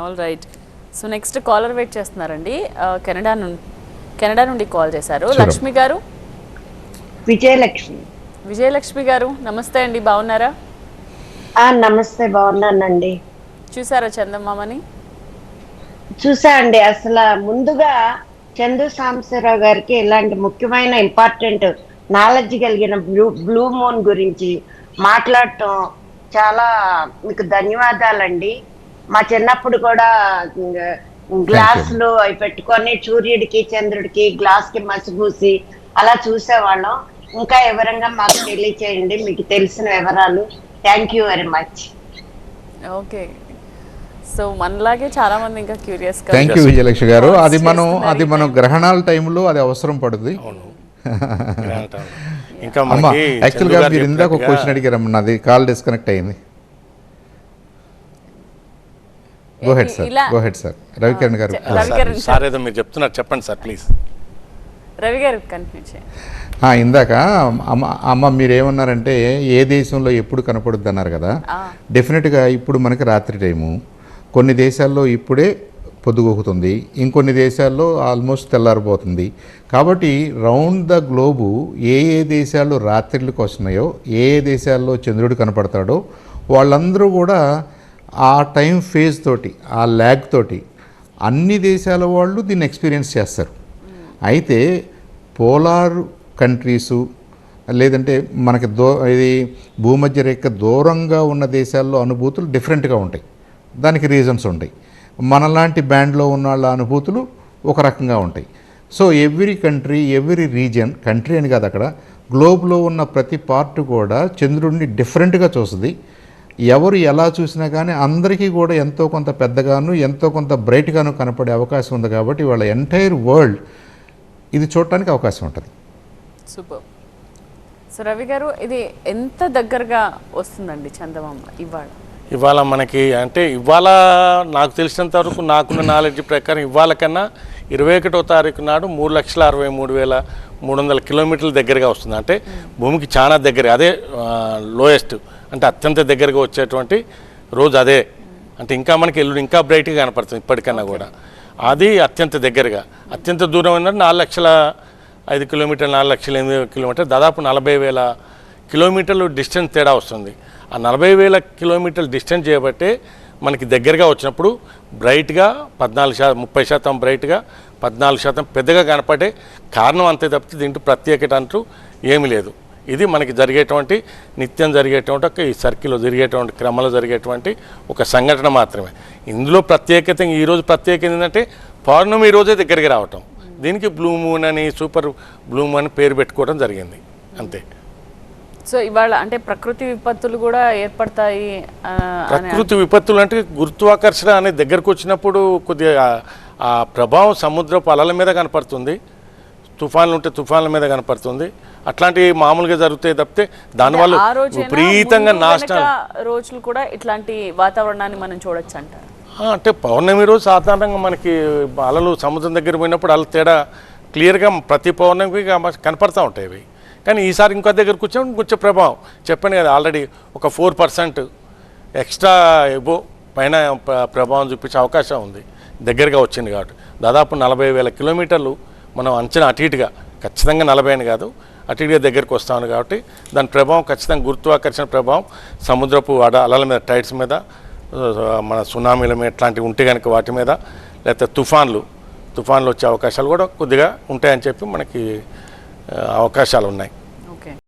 All right so next caller wait చేస్తున్నారండి. Canada నుండి Canada నుండి కాల్ చేశారు. లక్ష్మి గారు? విజయలక్ష్మి. విజయలక్ష్మి గారు నమస్తే అండి. బాగున్నారా? ఆ నమస్తే. బాగున్నానండి. చూసారా చందమామని? చూసా అండి. అసలు ముందుగా చందు సాంబశివరావు గారికి ఇలాంటి ముఖ్యమైన ఇంపార్టెంట్ నాలెడ్జ్ కలిగిన బ్లూ బ్లూ మూన్ గురించి మాట్లాడటం చాలా మీకు ధన్యవాదాలండి. మా చిన్నప్పుడు కూడా గ్లాసులు అవి పెట్టుకొని సూర్యుడికి చంద్రుడికి గ్లాస్కి మసిపూసి అలా చూసేవాళ్ళం. ఇంకా వివరంగా మాకు తెలియచేయండి మీకు తెలిసిన వివరాలు. Thank you very much okay. So మనలాగే చాలా మంది ఇంకా క్యూరియస్ థ్యాంక్ యూ విజయలక్ష్మి గారు. అది మనం అది మనం గ్రహణాల టైంలో అది అవసరం పడుతుంది. ఇంకా యాక్చువల్గా మీరు ఇందాక క్వశ్చన్ అడిగారమ్మ నాది కాల్ డిస్కనెక్ట్ అయింది. గో హెడ్ సార్ ఇలా- go ahead sir Ravikiran garu sir- ఏదో మీరు చెప్తున్నారు. చెప్పండి సార్ ప్లీజ్ రవి గారు కంటిన్యూ చేయండి. ఆ, ఇందాక అమ్మ అమ్మ మీరు ఏమన్నారంటే ఏ దేశంలో ఎప్పుడు కనపడుద్ది అన్నారు కదా. డెఫినెట్గా ఇప్పుడు మనకి రాత్రి టైము. కొన్ని దేశాల్లో ఇప్పుడే పొద్దుగోకుతుంది. ఇంకొన్ని దేశాల్లో ఆల్మోస్ట్ తెల్లారిపోతుంది. కాబట్టి రౌండ్ ద గ్లోబు ఏ ఏ దేశాల్లో రాత్రిళ్ళకి వస్తున్నాయో ఏ ఏ దేశాల్లో చంద్రుడు కనపడతాడో వాళ్ళందరూ కూడా ఆ టైం ఫేజ్ తోటి ఆ ల్యాగ్ తోటి అన్ని దేశాల వాళ్ళు దీన్ని ఎక్స్పీరియన్స్ చేస్తారు. అయితే పోలార్ కంట్రీసు లేదంటే మనకి దో ఇది భూమధ్య రేఖ దూరంగా ఉన్న దేశాల్లో అనుభూతులు డిఫరెంట్గా ఉంటాయి. దానికి రీజన్స్ ఉంటాయి. మనలాంటి బ్యాండ్లో ఉన్న వాళ్ళ అనుభూతులు ఒక రకంగా ఉంటాయి. So every country every region country అని కాదు అక్కడ గ్లోబ్లో ఉన్న ప్రతి పార్ట్ కూడా చంద్రుడిని డిఫరెంట్గా చూస్తుంది. ఎవరు ఎలా చూసినా కానీ అందరికీ కూడా ఎంతో కొంత పెద్దగాను ఎంతో కొంత బ్రైట్గాను కనపడే అవకాశం ఉంది కాబట్టి వాళ్ళ ఎంటైర్ వరల్డ్ ఇది చూడటానికి అవకాశం ఉంటుంది. సూపర్. సో రవి గారు ఇది ఎంత దగ్గరగా వస్తుందండి చందమామ ఇవాళ? ఇవాళ మనకి అంటే ఇవాళ నాకు తెలిసినంత వరకు నాకున్న నాలెడ్జ్ ప్రకారం ఇవాళ కన్నా ఇరవై ఒకటో తారీఖు నాడు మూడు లక్షల అరవై మూడు వేల మూడు వందల కిలోమీటర్ల దగ్గరగా వస్తుంది. అంటే భూమికి చాలా దగ్గర అదే లోయెస్ట్ అంటే అత్యంత దగ్గరగా వచ్చేటువంటి రోజు అదే. అంటే ఇంకా మనకి ఎల్లుండి ఇంకా బ్రైట్గా కనపడుతుంది ఇప్పటికన్నా కూడా. అది అత్యంత దగ్గరగా. అత్యంత దూరం ఏంటంటే నాలుగు లక్షల ఐదు కిలోమీటర్లు నాలుగు లక్షల ఎనిమిది కిలోమీటర్ దాదాపు నలభై వేల కిలోమీటర్లు డిస్టెన్స్ తేడా వస్తుంది. ఆ నలభై వేల కిలోమీటర్లు డిస్టెన్స్ చేయబట్టే మనకి దగ్గరగా వచ్చినప్పుడు బ్రైట్గా పద్నాలుగు శాతం ముప్పై శాతం బ్రైట్గా పద్నాలుగు శాతం పెద్దగా కనపడే కారణం అంతే తప్పితే దీంట్లో ప్రత్యేకత అంటూ ఏమీ లేదు. ఇది మనకి జరిగేటువంటి నిత్యం జరిగేటువంటి ఒక ఈ సర్కిల్లో జరిగేటువంటి క్రమంలో జరిగేటువంటి ఒక సంఘటన మాత్రమే. ఇందులో ప్రత్యేకత ఈరోజు ప్రత్యేకత ఏంటంటే పౌర్ణమి ఈ రోజే దగ్గరికి రావటం. దీనికి బ్లూ మూన్ అని సూపర్ బ్లూ మూన్ అని పేరు పెట్టుకోవడం జరిగింది. అంతే. సో ఇవాళ అంటే ప్రకృతి విపత్తులు కూడా ఏర్పడతాయి ప్రకృతి విపత్తులు అంటే గురుత్వాకర్షణ అనే దగ్గరకు వచ్చినప్పుడు కొద్దిగా ఆ- ప్రభావం సముద్రపు అలల మీద కనపడుతుంది తుఫాన్లు ఉంటే తుఫాన్ల మీద కనపడుతుంది. అట్లాంటివి మామూలుగా జరుగుతాయి తప్పితే దానివల్ల విపరీతంగా వెనక రోజులు కూడా ఇట్లాంటి వాతావరణాన్ని మనం చూడొచ్చు అంటారు ఆ, అంటే పౌర్ణమి రోజు సాధారణంగా మనకి అలలు సముద్రం దగ్గర పోయినప్పుడు అలలు తేడా క్లియర్గా ప్రతి పౌర్ణమికి కనపడతా ఉంటాయి అవి. కానీ ఈసారి ఇంకో దగ్గర కూర్చోండి కొంచెం ప్రభావం. చెప్పాను కదా ఆల్రెడీ ఒక ఫోర్ పర్సెంట్ ఎక్స్ట్రా ఎబో పైన ప్రభావం చూపించే అవకాశం ఉంది. దగ్గరగా వచ్చింది కాబట్టి. దాదాపు నలభై వేల కిలోమీటర్లు మనం అంచనా అటు ఇటుగా ఖచ్చితంగా నలభై అని కాదు అటు ఇటుగా దగ్గరికి వస్తాను కాబట్టి దాని ప్రభావం ఖచ్చితంగా గురుత్వాకర్షణ ప్రభావం సముద్రపు అడ అలల మీద టైడ్స్ మీద మన సునామీల మీద ఇట్లాంటివి ఉంటే కనుక వాటి మీద లేకపోతే తుఫాన్లు తుఫాన్లు వచ్చే అవకాశాలు కూడా కొద్దిగా ఉంటాయని చెప్పి మనకి అవకాశాలు ఉన్నాయి